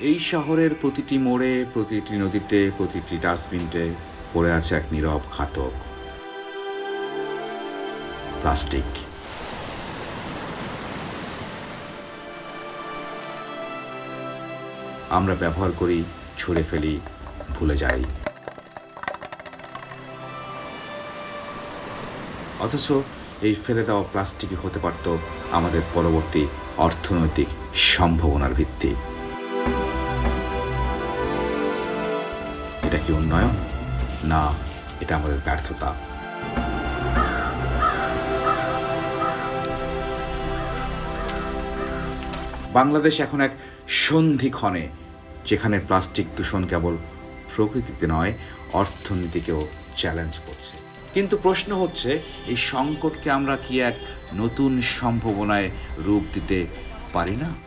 এই শহরের প্রতিটি মোড়ে, প্রতিটি নদীতে, প্রতিটি ডাস্টবিনটে পড়ে আছে এক নীরব ঘাতক প্লাস্টিক। আমরা ব্যবহার করি, ছুঁড়ে ফেলি, ভুলে যাই। অথচ এই ফেলে দেওয়া প্লাস্টিকই হতে পারত আমাদের পরবর্তী অর্থনৈতিক সম্ভাবনার ভিত্তি। এটা কি উন্নয়ন? না, এটা আমাদের ব্যর্থতা। বাংলাদেশ এখন এক সন্ধিক্ষণে যেখানে প্লাস্টিক দূষণ কেবল প্রকৃতিতে নয়, অর্থনীতিকেও চ্যালেঞ্জ করছে। কিন্তু প্রশ্ন হচ্ছে, এই সংকটকে আমরা কি এক নতুন সম্ভাবনায় রূপ দিতে পারি না?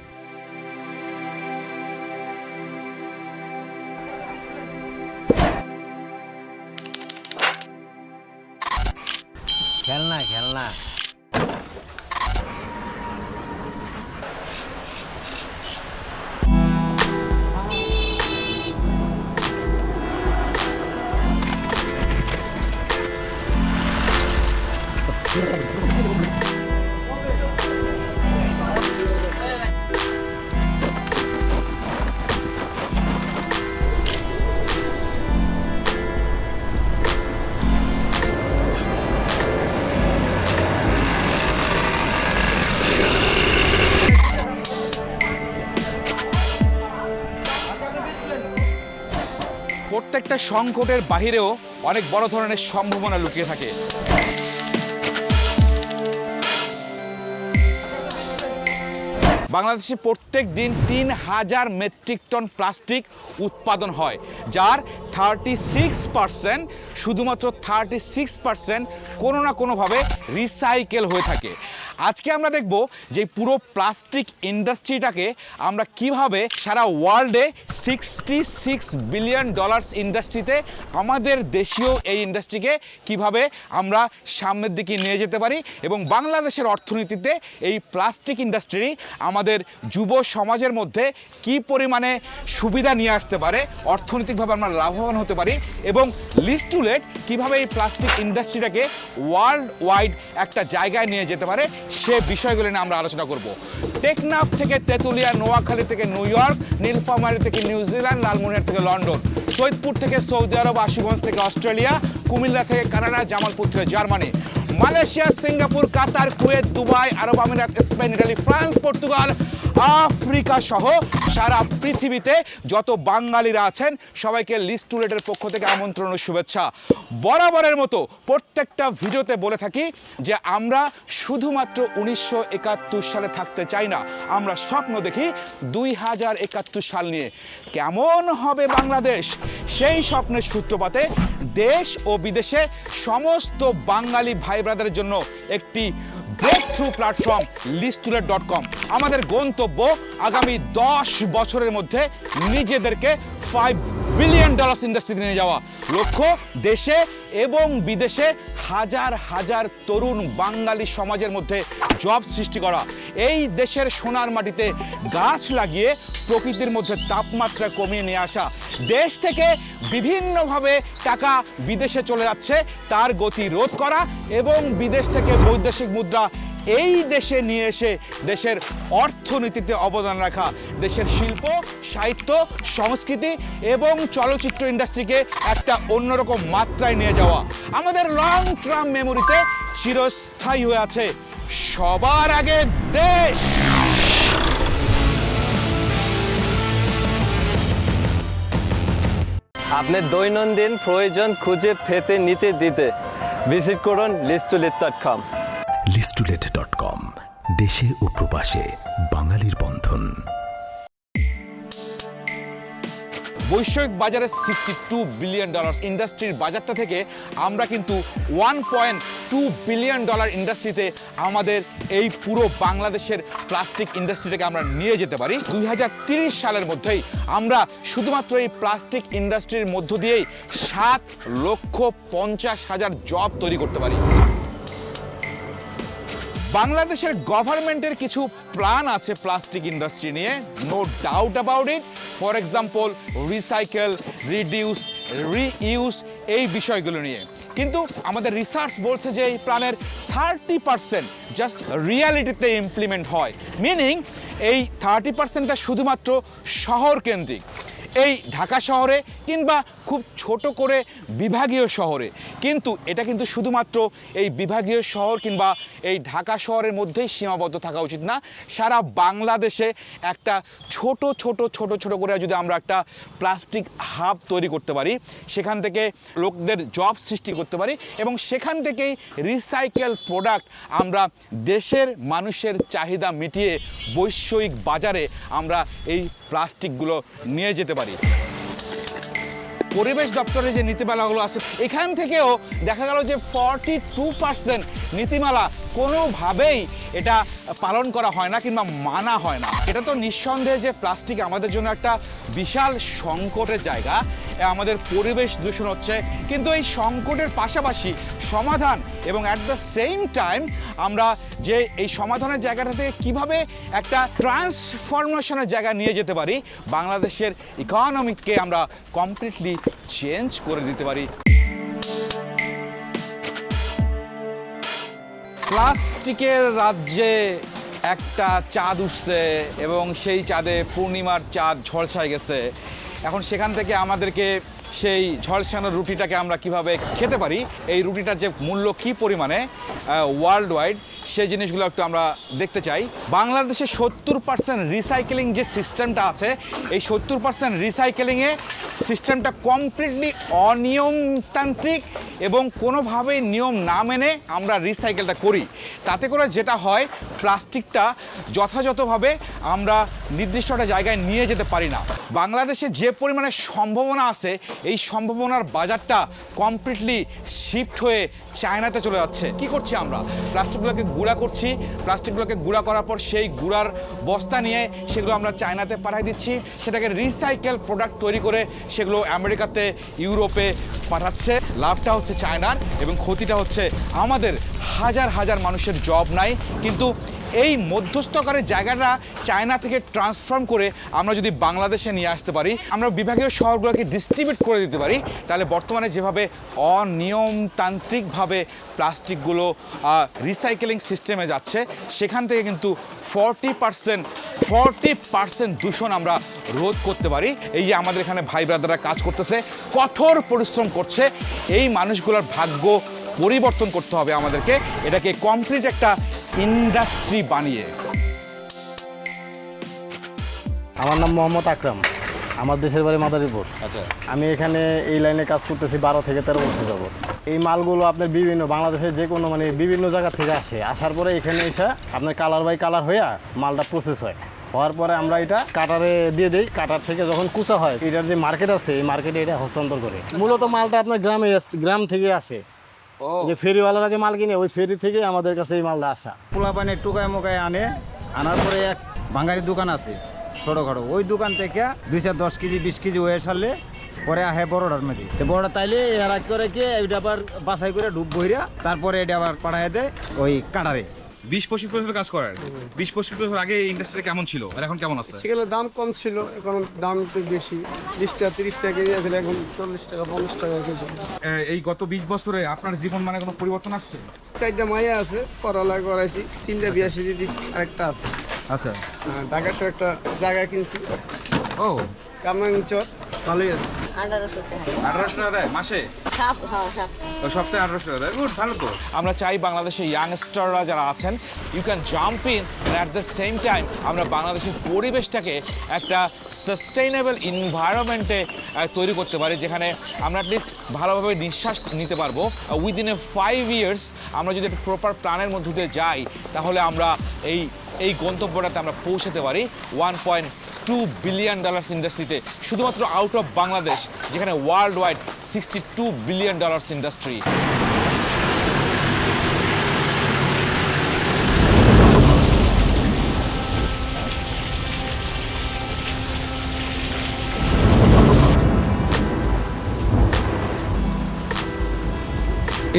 সংকটের বাহিরেও অনেক বড় ধরনের সম্ভাবনা লুকিয়ে থাকে। বাংলাদেশে প্রত্যেক দিন তিন হাজার মেট্রিক টন প্লাস্টিক উৎপাদন হয়, যার থার্টি সিক্স শুধুমাত্র থার্টি সিক্স পার্সেন্ট কোনো না কোনোভাবে রিসাইকেল হয়ে থাকে। আজকে আমরা দেখব যে পুরো প্লাস্টিক ইন্ডাস্ট্রিটাকে আমরা কীভাবে সারা ওয়ার্ল্ডে সিক্সটি সিক্স বিলিয়ন ডলার্স ইন্ডাস্ট্রিতে আমাদের দেশীয় এই ইন্ডাস্ট্রিকে কীভাবে আমরা সামনের দিকে নিয়ে যেতে পারি এবং বাংলাদেশের অর্থনীতিতে এই প্লাস্টিক ইন্ডাস্ট্রি আমাদের যুব সমাজের মধ্যে কি পরিমাণে সুবিধা নিয়ে আসতে পারে, অর্থনৈতিকভাবে আমরা লাভবান হতে পারি এবং লিস্টুলেট কীভাবে এই প্লাস্টিক ইন্ডাস্ট্রিটাকে ওয়ার্ল্ড ওয়াইড একটা জায়গায় নিয়ে যেতে পারে সে বিষয়গুলো নিয়ে আমরা আলোচনা করব। টেকনাফ থেকে তেঁতুলিয়া, নোয়াখালী থেকে নিউ ইয়র্ক, নীলফামারি থেকে নিউজিল্যান্ড লালমনিয়ার থেকে লন্ডন, সৈয়দপুর থেকে সৌদি আরব, আশুগঞ্জ থেকে অস্ট্রেলিয়া, কুমিল্লা থেকে কানাডা, জামালপুর থেকে Germany, Malaysia, Singapore, Qatar, Kuwait, Dubai, আরব আমিরাত, Spain, Italy, France, Portugal Africa সহ সারা পৃথিবীতে যত বাঙালিরা আছেন, সবাইকে লিস্ট পক্ষ থেকে আমন্ত্রণ ও শুভেচ্ছা। বরাবরের মতো প্রত্যেকটা ভিডিওতে বলে থাকি যে আমরা শুধুমাত্র উনিশশো একাত্তর সালে থাকতে চাই না, আমরা স্বপ্ন দেখি দুই হাজার একাত্তর সাল নিয়ে। কেমন হবে বাংলাদেশ? সেই স্বপ্নের সূত্রপাতে দেশ ও বিদেশে সমস্ত বাঙালি ভাই ব্রাদারের জন্য একটি ব্রেক থ্রু প্ল্যাটফর্ম লিস্টুলেট ডট কম আমাদের গন্তব্য আগামী দশ বছরের মধ্যে নিজেদেরকে ফাইভ বিলিয়ন ডলার্স ইন্ডাস্ট্রিতে নিয়ে যাওয়া। লক্ষ্য, দেশে এবং বিদেশে হাজার হাজার তরুণ বাঙালি সমাজের মধ্যে জব সৃষ্টি করা। এই দেশের সোনার মাটিতে গাছ লাগিয়ে প্রকৃতির মধ্যে তাপমাত্রা কমিয়ে নিয়ে আসা। দেশ থেকে বিভিন্নভাবে টাকা বিদেশে চলে যাচ্ছে, তার গতি রোধ করা এবং বিদেশ থেকে বৈদেশিক মুদ্রা এই দেশে নিয়ে এসে দেশের অর্থনীতিতে অবদান রাখা, দেশের শিল্প, সাহিত্য, সংস্কৃতি এবং চলচ্চিত্র ইন্ডাস্ট্রিকে একটা অন্যরকম মাত্রায় নিয়ে যাওয়া। আমাদের লং টার্ম মেমোরিতে চিরস্থায়ী হয়ে আছে সবার আগে দেশ। আপনার দৈনন্দিন প্রয়োজন খুঁজে পেতে নিতে দিতে ভিজিট করুন লিস্টুলিট ডট কম লিস্টুলেট ডট কম দেশে ও প্রবাসে বাঙালির বন্ধন। বৈষয়িক বাজারে সিক্সটি টু বিলিয়ন ডলার ইন্ডাস্ট্রির বাজারটা থেকে আমরা কিন্তু one point two billion dollar ইন্ডাস্ট্রিতে আমাদের এই পুরো বাংলাদেশের প্লাস্টিক ইন্ডাস্ট্রিটাকে আমরা নিয়ে যেতে পারি। দুই সালের মধ্যেই আমরা শুধুমাত্র এই প্লাস্টিক ইন্ডাস্ট্রির মধ্য দিয়েই সাত লক্ষ পঞ্চাশ হাজার জব তৈরি করতে পারি। বাংলাদেশের গভর্নমেন্টের কিছু প্ল্যান আছে প্লাস্টিক ইন্ডাস্ট্রি নিয়ে no doubt about it for example recycle reduce reuse এই বিষয়গুলো নিয়ে। কিন্তু আমাদের রিসার্চ বলছে যে এই প্ল্যানের থার্টি পার্সেন্ট জাস্ট রিয়ালিটিতে ইমপ্লিমেন্ট হয়। মিনিং এই থার্টি পার্সেন্টটা শুধুমাত্র শহর কেন্দ্রিক এই ঢাকা শহরে কিংবা খুব ছোট করে বিভাগীয় শহরে। কিন্তু এটা কিন্তু শুধুমাত্র এই বিভাগীয় শহর কিংবা এই ঢাকা শহরের মধ্যেই সীমাবদ্ধ থাকা উচিত না। সারা বাংলাদেশে একটা ছোট ছোট ছোট ছোট করে যদি আমরা একটা প্লাস্টিক হাব তৈরি করতে পারি, সেখান থেকে লোকদের জব সৃষ্টি করতে পারি এবং সেখান থেকেই রিসাইকেল প্রোডাক্ট আমরা দেশের মানুষের চাহিদা মিটিয়ে বৈষয়িক বাজারে আমরা এই প্লাস্টিকগুলো নিয়ে যেতে পারি পরিবেশ দপ্তরের যে নীতিমালাগুলো আছে, এখান থেকেও দেখা গেল যে ফর্টি টু পার্সেন্ট নীতিমালা কোনোভাবেই এটা পালন করা হয় না কিংবা মানা হয় না। এটা তো নিঃসন্দেহে যে প্লাস্টিক আমাদের জন্য একটা বিশাল সংকটের জায়গা, আমাদের পরিবেশ দূষণ হচ্ছে। কিন্তু এই সংকটের পাশাপাশি সমাধান এবং অ্যাট দ্য সেম টাইম আমরা যে এই সমাধানের জায়গাটা থেকে কীভাবে একটা ট্রান্সফরমেশনের জায়গা নিয়ে যেতে পারি, বাংলাদেশের ইকোনমিককে আমরা কমপ্লিটলি চেঞ্জ করে দিতে পারি। প্লাস্টিকের রাজ্যে একটা চাঁদ উঠছে এবং সেই চাঁদে পূর্ণিমার চাঁদ ঝলসায় গেছে। এখন সেখান থেকে আমাদেরকে সেই ঝলসানো রুটিটাকে আমরা কীভাবে খেতে পারি, এই রুটিটার যে মূল্য কী পরিমাণে ওয়ার্ল্ড ওয়াইড সেই জিনিসগুলো একটু আমরা দেখতে চাই। বাংলাদেশে সত্তর পার্সেন্ট রিসাইকেলিং যে সিস্টেমটা আছে, এই সত্তর পার্সেন্ট রিসাইকেলিংয়ে সিস্টেমটা কমপ্লিটলি অনিয়মতান্ত্রিক এবং কোনোভাবেই নিয়ম না মেনে আমরা রিসাইকেলটা করি। তাতে করে যেটা হয়, প্লাস্টিকটা যথাযথভাবে আমরা নির্দিষ্ট একটা জায়গায় নিয়ে যেতে পারি না। বাংলাদেশে যে পরিমাণে সম্ভাবনা আছে এই সম্ভাবনার বাজারটা কমপ্লিটলি শিফট হয়ে চায়নাতে চলে যাচ্ছে। কি করছি আমরা? প্লাস্টিকগুলোকে গুঁড়া করছি। প্লাস্টিকগুলোকে গুঁড়া করার পর সেই গুঁড়ার বস্তা নিয়ে সেগুলো আমরা চায়নাতে পাঠিয়ে দিচ্ছি। সেটাকে রিসাইকেল প্রোডাক্ট তৈরি করে সেগুলো আমেরিকাতে, ইউরোপে পাঠাচ্ছে। লাভটা হচ্ছে চায়নার এবং ক্ষতিটা হচ্ছে আমাদের হাজার হাজার মানুষের জব নাই। কিন্তু এই মধ্যস্থকারের জায়গাটা চায়না থেকে ট্রান্সফর্ম করে আমরা যদি বাংলাদেশে নিয়ে আসতে পারি, আমরা বিভাগীয় শহরগুলোকে ডিস্ট্রিবিউট করে দিতে পারি, তাহলে বর্তমানে যেভাবে অনিয়মতান্ত্রিকভাবে প্লাস্টিকগুলো রিসাইকেলিং সিস্টেমে যাচ্ছে, সেখান থেকে কিন্তু ফর্টি পার্সেন্ট ফর্টি পার্সেন্ট দূষণ আমরা রোধ করতে পারি। এই যে আমাদের এখানে ভাই ব্রাদাররা কাজ করতেছে, কঠোর পরিশ্রম করছে, এই মানুষগুলোর ভাগ্য পরিবর্তন করতে হবে আমাদেরকে। এটাকে কমপ্লিট একটা ইন্ডাস্ট্রি বানিয়ে। আমার নাম মোহাম্মদ আকরাম। আমার দেশের বাড়ি মাদারীপুর। আচ্ছা। আমি এখানে এই লাইনে কাজ করতেছি বারো থেকে তেরো বছর যাব এই মালগুলো আপনার বিভিন্ন বাংলাদেশের যে কোনো মানে বিভিন্ন জায়গা থেকে আসে। আসার পরে এখানে এসে আপনার কালার বাই কালার হইয়া মালটা প্রসেস হয়। হওয়ার পরে আমরা এটা কাটারে দিয়ে দিই। কাটার থেকে যখন কুচা হয় এটার যে মার্কেট আছে এই মার্কেটে এটা হস্তান্তর করে। মূলত মালটা আপনার গ্রামে গ্রাম থেকে আসে। যে ফেরিওয়ালারা যে মাল কিনে ওই ফেরি থেকে আমাদের কাছে এই মালটা আসা। পোলা পানি টুকায় মুকায় আনে আনার পরে এক বাঙালি দোকান আছে ছোটোখাটো। ওই দোকান থেকে দুই চার দশ কেজি বিশ কেজি ওয়ে সারলে পরে আহে বড়টার মধ্যে। তো বড়টা তাইলে এরা করে কি এটা আবার বাছাই করে ডুব বইরা তারপরে এটা আবার পাঠায় দেয় ওই কাটারে। বিশ পঁচিশ বছর কাজ করেন বিশ পঁচিশ বছর আগে ইন্ডাস্ট্রি কেমন ছিল? আর এখন কেমন আছে? সেগুলো দাম কম ছিল এখন দাম একটু বেশি। বিশ টাকা তিরিশ টাকা কেজি আছে এখন চল্লিশ টাকা পঞ্চাশ টাকা কেজি। এই গত বিশ বছরে আপনার জীবন মানে কোনো পরিবর্তন আসছে? চারটা মাইয়া আছে পড়ালেখা করাইছি তিনটা বিয়া সিঁড়ি দিছি আরেকটা আছে। আচ্ছা। হ্যাঁ, ঢাকাতে একটা জায়গা কিনছি। ও। কামাংচর ভালোই আছে। আঠারোশো টাকা দেয়? মাসে? সাপ হ্যাঁ সাপ ও সপ্তাহে আঠারোশো টাকা দেয়। গুড ভালো তো। আমরা চাই বাংলাদেশের ইয়াংস্টাররা যারা আছেন you can jump in at the same time আমরা বাংলাদেশের পরিবেশটাকে একটা সাস্টেইনেবল এনভায়রনমেন্টে তৈরি করতে পারি যেখানে আমরা অ্যাটলিস্ট ভালোভাবে নিঃশ্বাস নিতে পারব। উইদিন এ ফাইভ ইয়ার্স আমরা যদি একটা প্রপার প্ল্যানের মধ্য দিয়ে যাই তাহলে আমরা এই এই গন্তব্যটাতে আমরা পৌঁছাতে পারি। One point two billion dollars ইন্ডাস্ট্রিতে শুধুমাত্র আউট অফ বাংলাদেশ যেখানে worldwide sixty two billion dollars industry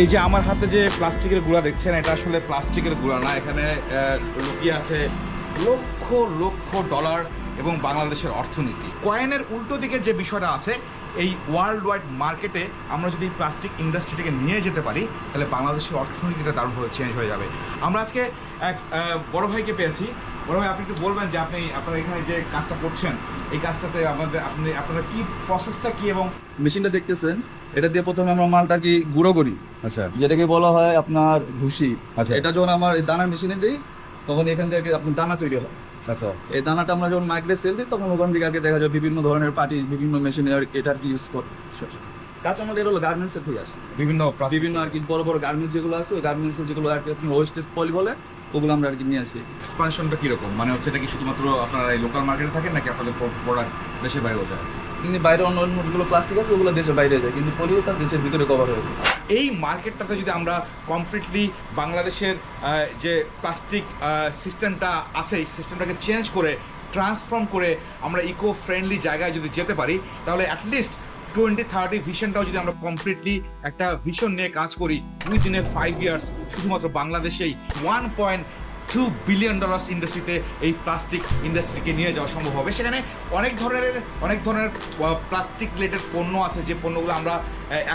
এই যে আমার হাতে যে প্লাস্টিকের গুঁড়া দেখছেন, এটা আসলে প্লাস্টিকের গুঁড়া না, এখানে লুকিয়ে আছে লক্ষ লক্ষ ডলার এবং বাংলাদেশের অর্থনীতি। কয়েনের উল্টো দিকে যে বিষয়টা আছে এই ওয়ার্ল্ড ওয়াইড মার্কেটে আমরা যদি প্লাস্টিক ইন্ডাস্ট্রিটাকে নিয়ে যেতে পারি তাহলে বাংলাদেশের অর্থনীতিটা দারুণভাবে চেঞ্জ হয়ে যাবে। আমরা আজকে এক বড় ভাইকে পেয়েছি। বড় ভাই আপনি একটু বলবেন যে আপনি আপনারা এখানে যে কাজটা করছেন এই কাজটাতে আমাদের আপনি আপনারা কি প্রসেসটা কি এবং মেশিনটা দেখতেছেন এটা দিয়ে প্রথমে আমরা মালটা কি গুঁড়ো করি। আচ্ছা। যেটাকে বলা হয় আপনার ভুসি। আচ্ছা। এটা যখন আমার এই দানার মেশিনে দিই তখন এখান থেকে আপনার দানা তৈরি হয়। এই দানাটা আমরা যখন মাইক্রে সেল দিই তখন ওখান থেকে আগে দেখা যায় বিভিন্ন ধরনের পার্টি বিভিন্ন মেশিনে আর এটা আর কি ইউজ করে কাঁচামাল এটা হলো গার্মেন্টসের থেকে আসে। বিভিন্ন বিভিন্ন আর কি বড় বড় গার্মেন্টস যেগুলো আছে ওই গার্মেন্টসের যেগুলো আর কি ওয়েস্টেজ পলি বলে ওগুলো আমরা আর কি নিয়ে আসি। এক্সপানশনটা কীরকম? মানে হচ্ছে এটা কি শুধুমাত্র আপনারা এই লোকাল মার্কেটে থাকেন নাকি আপনাদের প্রোডাক্ট দেশের বাইরেও যায়? কিন্তু বাইরে অন্য অন্য যেগুলো প্লাস্টিক আছে, ওগুলো দেশের বাইরে যায়, কিন্তু তার দেশের ভিতরে কভার হয়ে যায়। এই মার্কেটটাতে যদি আমরা কমপ্লিটলি বাংলাদেশের যে প্লাস্টিক সিস্টেমটা আছে, এই সিস্টেমটাকে চেঞ্জ করে ট্রান্সফর্ম করে আমরা ইকো ফ্রেন্ডলি জায়গায় যদি যেতে পারি, তাহলে অ্যাটলিস্ট টোয়েন্টি থার্টি ভিশনটাও যদি আমরা কমপ্লিটলি একটা ভিশন নিয়ে কাজ করি উইদিন এ ফাইভ ইয়ার্স শুধুমাত্র বাংলাদেশেই one point two billion dollars ইন্ডাস্ট্রিতে এই প্লাস্টিক ইন্ডাস্ট্রিকে নিয়ে যাওয়া সম্ভব হবে। সেখানে অনেক ধরনের অনেক ধরনের প্লাস্টিক রিলেটেড পণ্য আছে, যে পণ্যগুলো আমরা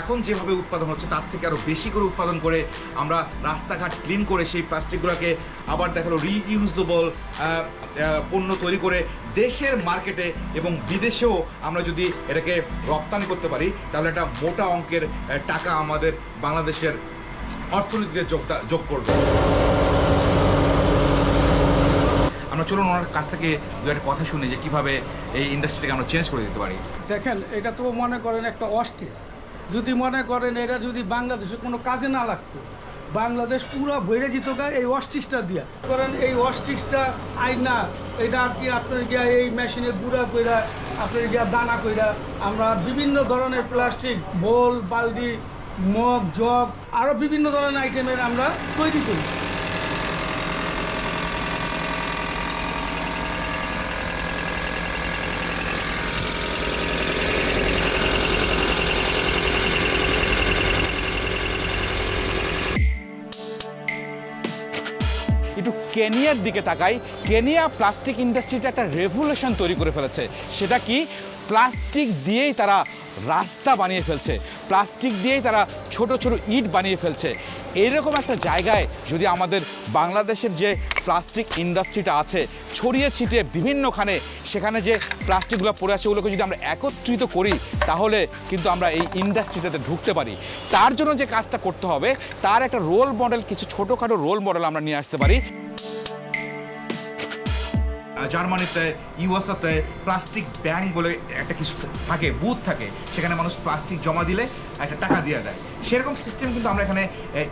এখন যেভাবে উৎপাদন হচ্ছে তার থেকে আরও বেশি করে উৎপাদন করে আমরা রাস্তাঘাট ক্লিন করে সেই প্লাস্টিকগুলোকে আবার দেখাল রিইউজেবল পণ্য তৈরি করে দেশের মার্কেটে এবং বিদেশেও আমরা যদি এটাকে রপ্তানি করতে পারি, তাহলে একটা মোটা অঙ্কের টাকা আমাদের বাংলাদেশের অর্থনীতিতে যোগদা, যোগ করবে। চলুন ওনার কাছ থেকে দু একটা কথা শুনি যে কীভাবে এই ইন্ডাস্ট্রিটাকে আমরা চেঞ্জ করে দিতে পারি। দেখেন, এটা তো মনে করেন একটা অস্টিস যদি মনে করেন এটা যদি বাংলাদেশে কোনো কাজে না লাগতো, বাংলাদেশ পুরো বেড়ে যেত এই অস্টিসটা দিয়া। করেন এই অস্টিসটা আইনা, এটা আর কি আপনার গিয়া এই মেশিনের গুঁড়া কইরা, আপনার গিয়া দানা কইরা, আমরা বিভিন্ন ধরনের প্লাস্টিক, বোল, বালতি, মগ, জগ আরও বিভিন্ন ধরনের আইটেমের আমরা তৈরি করি। কেনিয়ার দিকে তাকাই, কেনিয়া প্লাস্টিক ইন্ডাস্ট্রিতে একটা রেভুলেশন তৈরি করে ফেলেছে। সেটা কি? প্লাস্টিক দিয়েই তারা রাস্তা বানিয়ে ফেলছে। প্লাস্টিক দিয়েই তারা ছোট ছোট ইট বানিয়ে ফেলছে। এইরকম একটা জায়গায় যদি আমাদের বাংলাদেশের যে প্লাস্টিক ইন্ডাস্ট্রিটা আছে, ছড়িয়ে ছিটিয়ে বিভিন্নখানে সেখানে যে প্লাস্টিকগুলো পড়ে আছে, ওগুলোকে যদি আমরা একত্রিত করি, তাহলে কিন্তু আমরা এই ইন্ডাস্ট্রিটাতে ঢুকতে পারি। তার জন্য যে কাজটা করতে হবে, তার একটা রোল মডেল কিছু ছোটোখাটো রোল মডেল আমরা নিয়ে আসতে পারি। জার্মানিতে, ইউএসএতে প্লাস্টিক ব্যাংক বলে একটা কিছু থাকে, বুথ থাকে। সেখানে মানুষ প্লাস্টিক জমা দিলে একটা টাকা দিয়ে দেয়। সেরকম সিস্টেম কিন্তু আমরা এখানে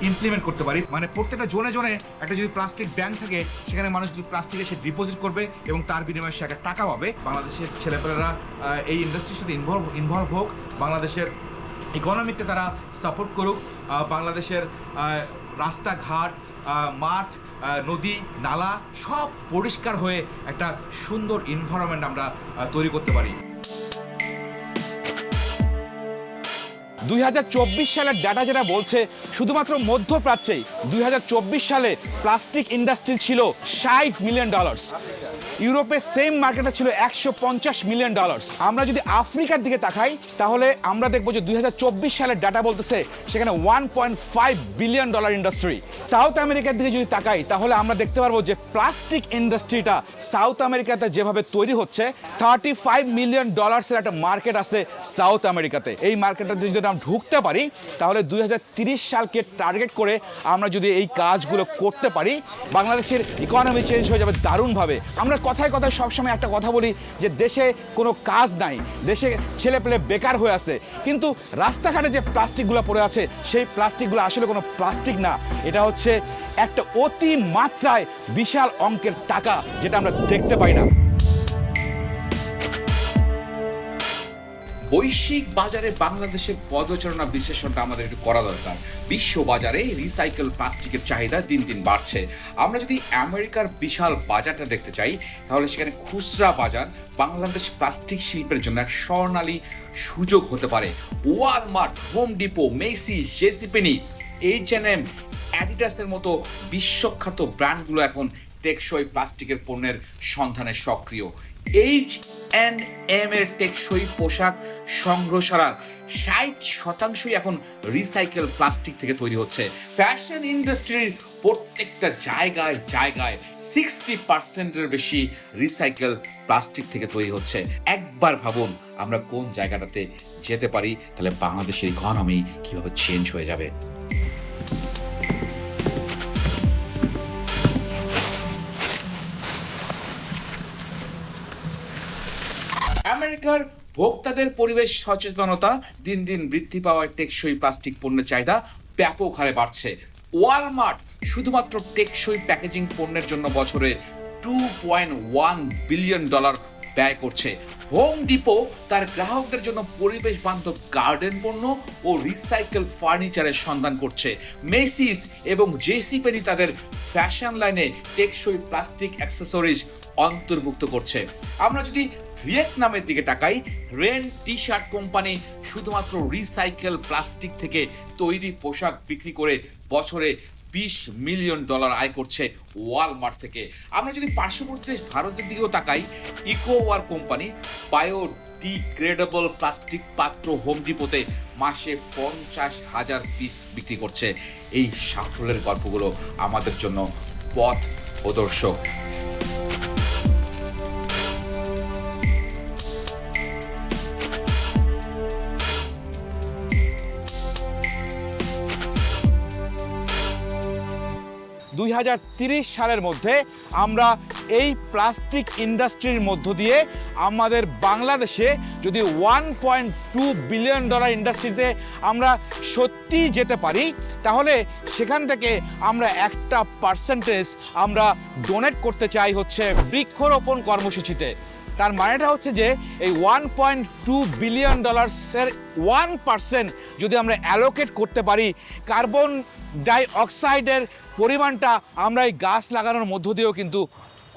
ইমপ্লিমেন্ট করতে পারি। মানে প্রত্যেকটা জোনে জোনে একটা যদি প্লাস্টিক ব্যাংক থাকে, সেখানে মানুষ যদি প্লাস্টিক এসে ডিপোজিট করবে এবং তার বিনিময়ে সে একটা টাকা পাবে। বাংলাদেশের ছেলেপেলেরা এই ইন্ডাস্ট্রির সাথে ইনভলভ ইনভলভ হোক, বাংলাদেশের ইকোনমিতে তারা সাপোর্ট করুক বাংলাদেশের রাস্তাঘাট মাঠ নদী, নালা সব পরিষ্কার হয়ে একটা সুন্দর এনভায়রনমেন্ট আমরা তৈরি করতে পারি। দুই হাজার চব্বিশ সালের ডাটা যেটা বলছে, শুধুমাত্র মধ্যপ্রাচ্যেই দুই হাজার চব্বিশ সালে প্লাস্টিক ইন্ডাস্ট্রি ছিল ষাট মিলিয়ন ডলার্স ইউরোপের সেম মার্কেটটা ছিল একশো পঞ্চাশ মিলিয়ন ডলার্স আমরা যদি আফ্রিকার দিকে তাকাই, তাহলে আমরা দেখব যে দুই হাজার চব্বিশ সালের ডাটা বলতেছে সেখানে one point five billion dollar industry south আমেরিকার দিকে যদি তাকাই, তাহলে আমরা দেখতে পারব যে প্লাস্টিক ইন্ডাস্ট্রিটা সাউথ আমেরিকাতে যেভাবে তৈরি হচ্ছে থার্টি ফাইভ মিলিয়ন ডলার্সের একটা মার্কেট আছে সাউথ আমেরিকাতে এই মার্কেটটাতে যদি আমরা ঢুকতে পারি, তাহলে দুই সালকে টার্গেট করে আমরা যদি এই কাজগুলো করতে পারি, বাংলাদেশের ইকোনমি চেঞ্জ হয়ে যাবে দারুণভাবে। আমরা কথায় কথায় সবসময় একটা কথা বলি যে দেশে কোনো কাজ নাই, দেশে ছেলে পেলে বেকার হয়ে আছে। কিন্তু রাস্তাঘাটে যে প্লাস্টিকগুলো পড়ে আছে, সেই প্লাস্টিকগুলো আসলে কোনো প্লাস্টিক না। এটা হচ্ছে একটা অতি মাত্রায় বিশাল অঙ্কের টাকা যেটা আমরা দেখতে পাই না। বৈশ্বিক বাজারে বাংলাদেশের পদচারণা বিশ্লেষণটা আমাদের একটু করা দরকার। বিশ্ব বাজারে রিসাইকেল প্লাস্টিকের চাহিদা দিন দিন বাড়ছে। আমরা যদি আমেরিকার বিশাল বাজারটা দেখতে চাই, তাহলে সেখানে খুচরা বাজার বাংলাদেশ প্লাস্টিক শিল্পের জন্য এক স্বর্ণালী সুযোগ হতে পারে। Walmart Home Depot Macy's JCPenney H and M অ্যাডিডাসের মতো বিশ্বখ্যাত ব্র্যান্ডগুলো এখন টেকসই প্লাস্টিকের পণ্যের সন্ধানে সক্রিয়। এইচ অ্যান্ড এম এর টেকসই পোশাক সংগ্রহশালার ষাট শতাংশই এখন রিসাইকেল প্লাস্টিক থেকে তৈরি হচ্ছে। ফ্যাশন ইন্ডাস্ট্রির প্রত্যেকটা জায়গায় জায়গায় সিক্সটি পার্সেন্টের বেশি রিসাইকেল প্লাস্টিক থেকে তৈরি হচ্ছে। একবার ভাবুন আমরা কোন জায়গাটাতে যেতে পারি, তাহলে বাংলাদেশের ইকোনমি কীভাবে চেঞ্জ হয়ে যাবে। আমেরিকার ভোক্তাদের পরিবেশ সচেতনতা, দিন দিন বৃদ্ধি পাওয়ায় টেকসই প্লাস্টিক পণ্যের চাহিদা ব্যাপক হারে বাড়ছে। ওয়ালমার্ট শুধুমাত্র টেকসই প্যাকেজিং পণ্যের জন্য বছরে two point one billion dollar ব্যয় করছে। হোম ডিপো তার গ্রাহকদের জন্য পরিবেশ বান্ধব গার্ডেন পণ্য ও রিসাইকেল ফার্নিচারের সন্ধান করছে। মেসিস এবং জেসি পেনি তাদের ফ্যাশন লাইনে টেকসই প্লাস্টিক অ্যাক্সেসরিজ অন্তর্ভুক্ত করছে। আমরা যদি ভিয়েতনামের দিকে তাকাই, রেন টি শার্ট কোম্পানি শুধুমাত্র রিসাইকেল প্লাস্টিক থেকে তৈরি পোশাক বিক্রি করে বছরে বিশ মিলিয়ন ডলার আয় করছে ওয়ালমার্ট থেকে। আমরা যদি পার্শ্ববর্তী দেশ ভারতের দিকেও তাকাই, Ecoware company biodegradable plastic পাত্র হোম ডিপোতে মাসে পঞ্চাশ হাজার পিস বিক্রি করছে। এই সাফল্যের গল্পগুলো আমাদের জন্য পথ প্রদর্শক দুই সালের মধ্যে আমরা এই প্লাস্টিক ইন্ডাস্ট্রির মধ্য দিয়ে আমাদের বাংলাদেশে যদি one point two billion dollar ইন্ডাস্ট্রিতে আমরা সত্যি যেতে পারি, তাহলে সেখান থেকে আমরা একটা পার্সেন্টেজ আমরা ডোনেট করতে চাই হচ্ছে বৃক্ষরোপণ কর্মসূচিতে। তার মানেটা হচ্ছে যে এই ওয়ান পয়েন্ট টু বিলিয়ন ডলার্সের ওয়ান পার্সেন্ট যদি আমরা অ্যালোকেট করতে পারি কার্বন ডাই অক্সাইডের পরিমাণটা আমরা এই গাছ লাগানোর মধ্য দিয়েও কিন্তু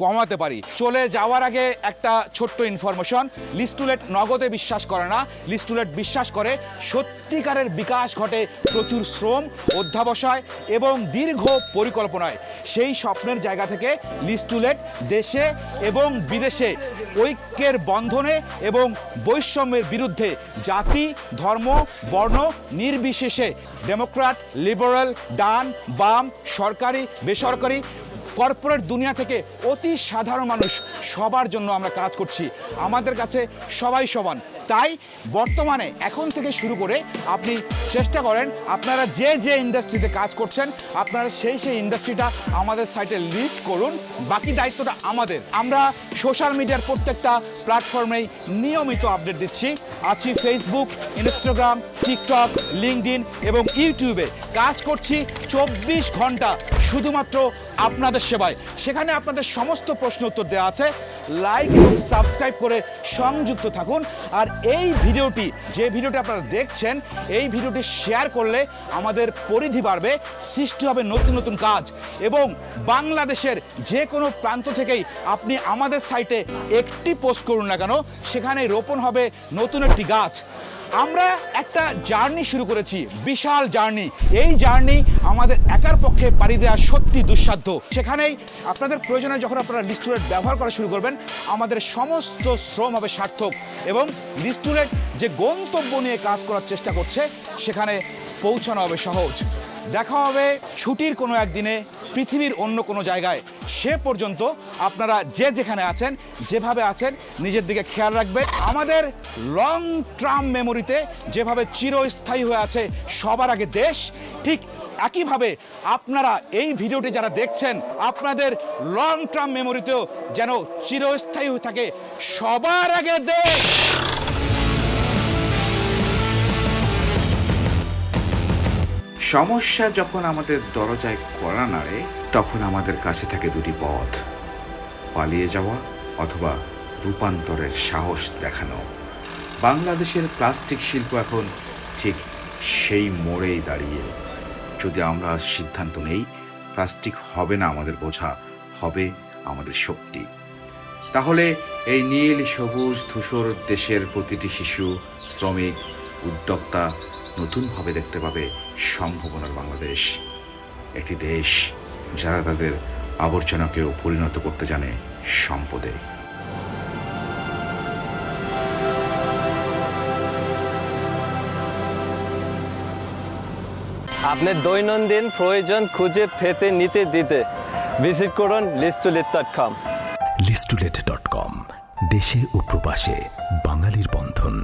কমাতে পারি। চলে যাওয়ার আগে একটা ছোট্ট ইনফরমেশন লিস্টুলেট নগদে বিশ্বাস করে না। লিস্টুলেট বিশ্বাস করে সত্যিকারের বিকাশ ঘটে প্রচুর শ্রম, অধ্যাবসায় এবং দীর্ঘ পরিকল্পনায়। সেই স্বপ্নের জায়গা থেকে লিস্টুলেট দেশে এবং বিদেশে ঐক্যের বন্ধনে এবং বৈষম্যের বিরুদ্ধে জাতি, ধর্ম, বর্ণ নির্বিশেষে ডেমোক্র্যাট লিবারেল ডান, বাম, সরকারি, বেসরকারি কর্পোরেট দুনিয়া থেকে অতি সাধারণ মানুষ সবার জন্য আমরা কাজ করছি। আমাদের কাছে সবাই সমান। তাই বর্তমানে এখন থেকে শুরু করে আপনি চেষ্টা করেন আপনারা যে যে ইন্ডাস্ট্রিতে কাজ করছেন, আপনারা সেই সেই ইন্ডাস্ট্রিটা আমাদের সাইটে লিস্ট করুন। বাকি দায়িত্বটা আমাদের। আমরা সোশ্যাল মিডিয়ার প্রত্যেকটা প্ল্যাটফর্মেই নিয়মিত আপডেট দিচ্ছি। আছি ফেসবুক ইনস্টাগ্রাম টিকটক লিঙ্কডিন এবং ইউটিউবে কাজ করছি চব্বিশ ঘণ্টা শুধুমাত্র আপনাদের সেবায়। সেখানে আপনাদের সমস্ত প্রশ্ন উত্তর দেওয়া আছে। লাইক এবং সাবস্ক্রাইব করে সংযুক্ত থাকুন। আর এই ভিডিওটি, যে ভিডিওটি আপনারা দেখছেন, এই ভিডিওটি শেয়ার করলে আমাদের পরিধি বাড়বে, সৃষ্টি হবে নতুন নতুন কাজ। এবং বাংলাদেশের যে কোনো প্রান্ত থেকেই আপনি আমাদের সাইটে একটি পোস্ট করুন না কেন, সেখানে রোপণ হবে নতুন একটি গাছ। আমরা একটা জার্নি শুরু করেছি, বিশাল জার্নি। এই জার্নি আমাদের একার পক্ষে পাড়ি দেওয়া সত্যি দুঃসাধ্য। সেখানেই আপনাদের প্রয়োজনে যখন আপনারা লিস্টুরেট ব্যবহার করা শুরু করবেন, আমাদের সমস্ত শ্রম হবে সার্থক এবং লিস্টুরেট যে গন্তব্য নিয়ে কাজ করার চেষ্টা করছে, সেখানে পৌঁছানো হবে সহজ। দেখা হবে ছুটির কোনো একদিনে, পৃথিবীর অন্য কোনো জায়গায়। সে পর্যন্ত আপনারা যে যেখানে আছেন, যেভাবে আছেন, নিজের দিকে খেয়াল রাখবেন। আমাদের লং টার্ম মেমোরিতে যেভাবে চিরস্থায়ী হয়ে আছে সবার আগে দেশ, ঠিক একইভাবে আপনারা এই ভিডিওটি যারা দেখছেন, আপনাদের লং টার্ম মেমোরিতেও যেন চিরস্থায়ী হয়ে থাকে সবার আগে দেশ। সমস্যা যখন আমাদের দরজায় কড়া নাড়ে, তখন আমাদের কাছে থাকে দুটি পথ। পালিয়ে যাওয়া অথবা রূপান্তরের সাহস দেখানো। বাংলাদেশের প্লাস্টিক শিল্প এখন ঠিক সেই মোড়েই দাঁড়িয়ে। যদি আমরা সিদ্ধান্ত নেই, প্লাস্টিক হবে না আমাদের বোঝা, হবে আমাদের শক্তি। তাহলে এই নীল, সবুজ, ধূসর দেশের প্রতিটি শিশু, শ্রমিক, উদ্যোক্তা নতুনভাবে দেখতে পাবে সম্ভাবনার বাংলাদেশ। একটি দেশ যারা তাদের আবর্জনাকেও পরিণত করতে জানে সম্পদে। আপনার দৈনন্দিন প্রয়োজন খুঁজে পেতে নিতে দিতে ভিজিট করুন লিস্টুলিট ডট কম লিস্টুলেট ডট কম দেশে ও প্রবাসে বাঙালির বন্ধন।